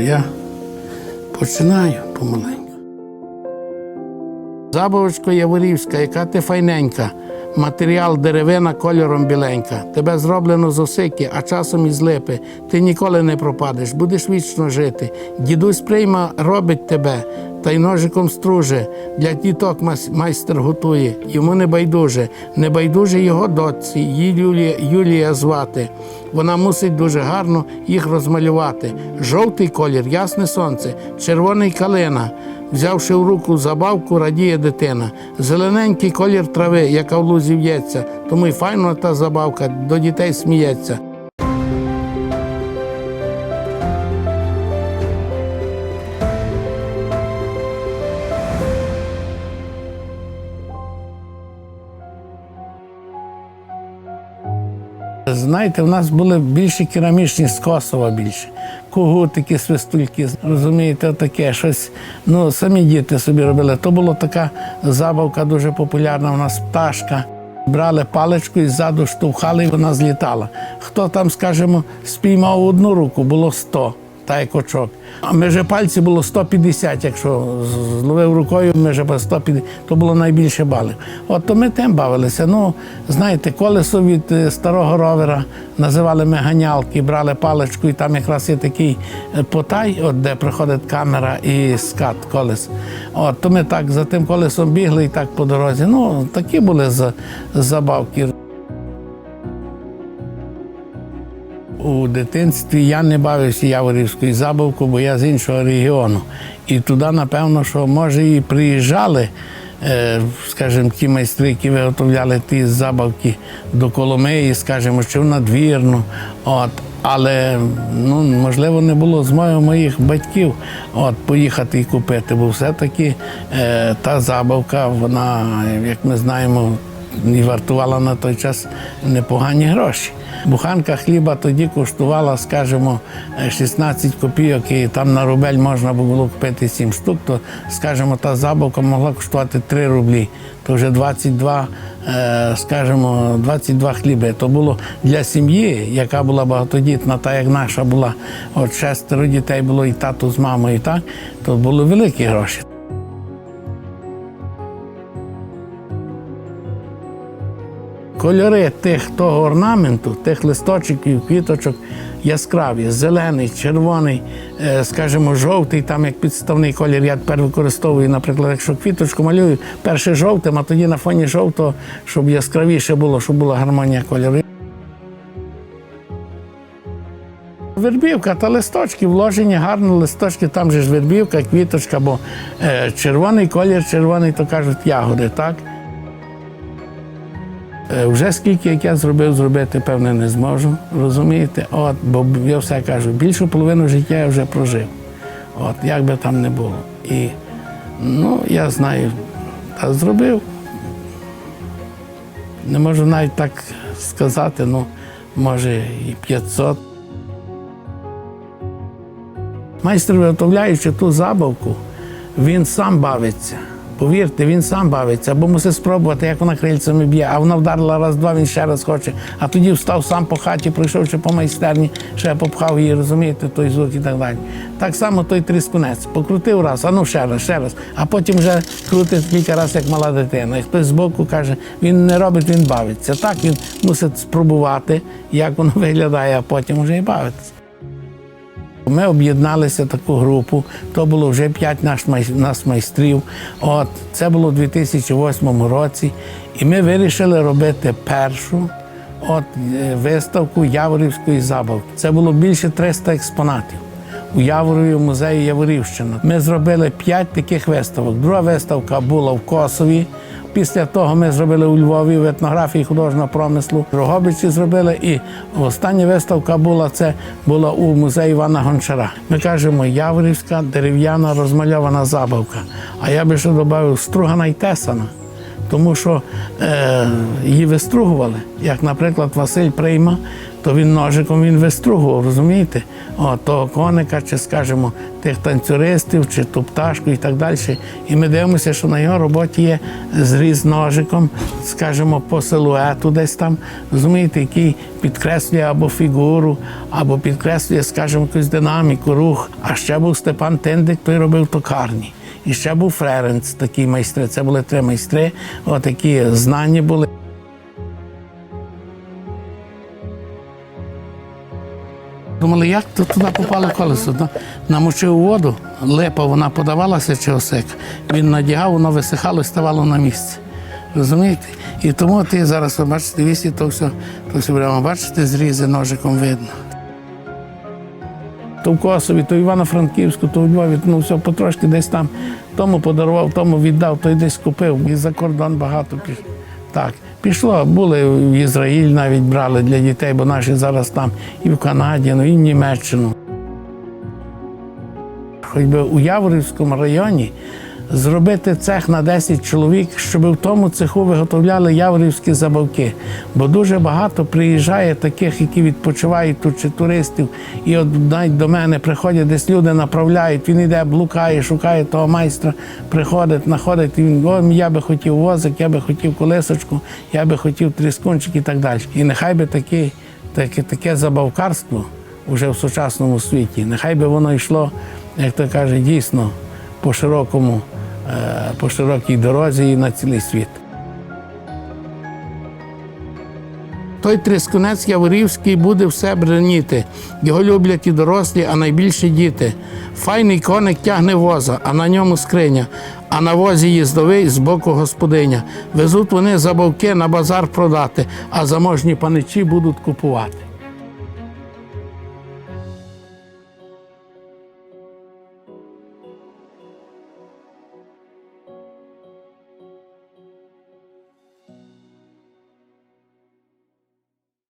Я починаю помаленьку. Забовочко Яворівська, яка ти файненька. Матеріал деревина кольором біленька. Тебе зроблено з осики, а часом із липи. Ти ніколи не пропадеш, будеш вічно жити. Дідусь прийма робить тебе, та й ножиком струже. Для діток майстер готує. Йому не байдуже. Не байдуже його дочці, її Юлія, Юлія звати. Вона мусить дуже гарно їх розмалювати. Жовтий колір, ясне сонце, червоний калина. Взявши в руку забавку, радіє дитина. Зелененький колір трави, яка в лузі в'ється, тому й файна та забавка до дітей сміється. Знаєте, в нас були більше керамічні з Косова більше. Кугутики, свистульки, розумієте, таке щось. Ну, самі діти собі робили. То була така забавка дуже популярна. У нас пташка. Брали паличку і ззаду штовхали, і вона злітала. Хто там, скажімо, спіймав одну руку, було 100, та як очок. А меже пальці було 150, якщо зловив рукою, меже 150, то було найбільше балів. От то ми тим бавилися. Ну, знаєте, колесо від е, старого ровера називали ми ганялки, брали паличку, і там якраз є такий е, потай, от де приходить камера і скат колес. От то ми так за тим колесом бігли і так по дорозі. Ну, такі були за- забавки. У дитинстві я не бавився яворівською забавкою, бо я з іншого регіону. І туди, напевно, що може і приїжджали, е, скажімо, ті майстри, які виготовляли ті забавки до Коломиї, скажімо, чи в надвірну. От. Але ну, можливо не було змоги моїх батьків от, поїхати і купити, бо все-таки е, та забавка, вона, як ми знаємо, і вартувала на той час непогані гроші. Буханка хліба тоді коштувала, скажімо, е, 16 копійок, і там на рубель можна було купити 7 штук, то, скажімо, та забавка могла коштувати 3 рублі. То вже 22, е, скажімо, 22 хліби. То було для сім'ї, яка була багатодітна, та як наша була, от шестеро дітей було і тату з мамою, і так, то були великі гроші. Кольори тих того орнаменту, тих листочків, квіточок яскраві, зелений, червоний, е, скажімо, жовтий, там як підставний колір. Я тепер використовую, наприклад, якщо квіточку малюю, перше жовтим, а тоді на фоні жовтого, щоб яскравіше було, щоб була гармонія кольорів. Вербівка та листочки, вложені гарно листочки, там же ж вербівка, квіточка, бо е, червоний колір, червоний, то кажуть ягоди, так? Е, Вже скільки як я зробив, зробити, певне, не зможу. Розумієте? От, бо я все кажу, більшу половину життя я вже прожив. От, як би там не було. І ну, я знаю, та зробив. Не можу навіть так сказати, ну, може, і 500. Майстер, виготовляючи ту забавку, він сам бавиться. Повірте, він сам бавиться, бо мусить спробувати, як вона крильцями б'є, а вона вдарила раз-два, він ще раз хоче. А тоді встав сам по хаті, прийшов чи по майстерні, ще попхав її, розумієте, той звук і так далі. Так само той тріскунець. Покрутив раз, а ну ще раз, ще раз. А потім вже крутить кілька разів, як мала дитина. І хтось збоку каже, він не робить, він бавиться. Так він мусить спробувати, як воно виглядає, а потім вже і бавитися. Ми об'єдналися таку групу. То було вже п'ять нас майстрів. От це було у 2008 році. І ми вирішили робити першу от, е, виставку Яворівської забавки. Це було більше 300 експонатів. У Яворові в музеї Яворівщина. Ми зробили п'ять таких виставок. Друга виставка була в Косові. Після того ми зробили у Львові в етнографії художнього промислу. В Рогобичі зробили. І остання виставка була це була у музеї Івана Гончара. Ми кажемо Яворівська дерев'яна розмальована забавка. А я би ще додав стругана й тесана. Тому що е, її вистругували. Як, наприклад, Василь Прийма, то він ножиком він вистругував, розумієте? О, того коника, чи, скажімо, тих танцюристів, чи ту пташку і так далі. І ми дивимося, що на його роботі є зріз ножиком, скажімо, по силуету десь там, розумієте, який підкреслює або фігуру, або підкреслює, скажімо, якусь динаміку, рух. А ще був Степан Тиндик, той робив токарні. І ще був Фреренц, такі майстри. Це були три майстри, такі знані були. Думали, як то туди попало колесо? Ну, Намочив воду, липа вона подавалася чи осик. Він надягав, воно висихало і ставало на місце. Розумієте? І тому ти зараз бачите, вісі, то все, то все прямо бачите, зрізи ножиком видно. То в Косові, то в Івано-Франківську, то в Львові, ну все потрошки десь там. Тому подарував, тому віддав, той десь купив. І за кордон багато пішло. Так, пішло. Були в Ізраїль навіть брали для дітей, бо наші зараз там і в Канаді, ну і в Німеччину. Хоч би у Яворівському районі зробити цех на 10 чоловік, щоб в тому цеху виготовляли яворівські забавки. Бо дуже багато приїжджає таких, які відпочивають тут чи туристів. І от навіть до мене приходять, десь люди направляють, він йде, блукає, шукає того майстра, приходить, знаходить, він о, я би хотів возик, я би хотів колесочку, я би хотів тріскунчик і так далі. І нехай би таке, таке, таке забавкарство вже в сучасному світі, нехай би воно йшло, як то каже, дійсно по широкому, по широкій дорозі і на цілий світ. Той тріскунець Яворівський буде все бреніти. Його люблять і дорослі, а найбільше діти. Файний коник тягне воза, а на ньому скриня, а на возі їздовий з боку господиня. Везуть вони забавки на базар продати, а заможні паничі будуть купувати.